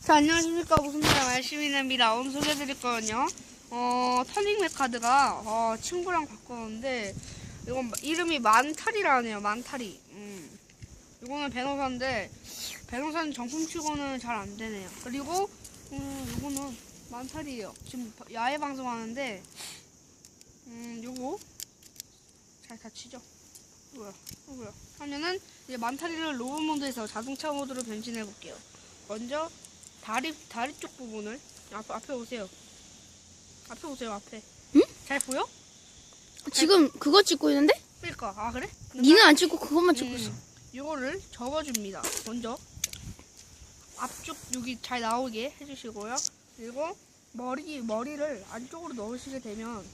자, 안녕하십니까. 무슨입니다. 말시민입니다. 오늘 소개해드릴 거는요. 어, 터닝맥 카드가, 어, 친구랑 바꿨는데, 이건 이름이 만탈이라네요. 만탈이. 음. 이거는 베노사인데, 베노사는 정품 치고는 잘 안 되네요. 그리고, 음, 이거는 만탈이에요. 지금 야외 방송하는데, 음, 요거. 잘 다치죠? 뭐야, 뭐야. 하면은, 이제 만타리를 로봇 모드에서 자동차 모드로 변신해 볼게요. 먼저 다리 다리 쪽 부분을 앞 앞에 오세요. 앞에 오세요. 앞에. 응? 잘 보여? 지금 그거 찍고 있는데? 그러니까 아 그래? 니는 안 찍고 그것만 찍고 있어. 음, 이거를 접어줍니다. 먼저 앞쪽 여기 잘 나오게 해주시고요. 그리고 머리 머리를 안쪽으로 넣으시게 되면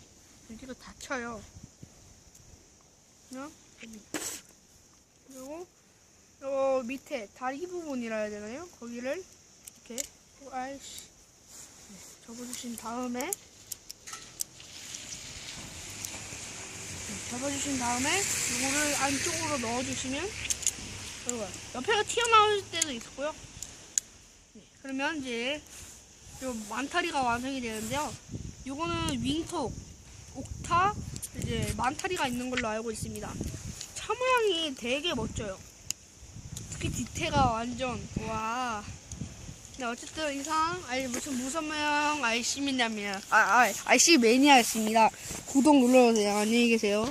여기가 닫혀요. 그냥 여기. 그리고 요 밑에 다리 부분이라 해야 되나요? 거기를 이렇게 어, 아이씨 네, 접어주신 다음에 네, 접어주신 다음에 이거를 안쪽으로 넣어주시면 이거 옆에가 튀어나올 때도 있고요. 네, 그러면 이제 요 만타리가 완성이 되는데요. 요거는 윙톡, 옥타, 이제 만타리가 있는 걸로 알고 있습니다. 차 모양이 되게 멋져요. 특히 디테가 완전 와. 네 어쨌든 이상 아니 무슨 무선 모양 RC 매니아입니다. 아, 아 RC 매니아였습니다. 구독 눌러주세요. 안녕히 계세요.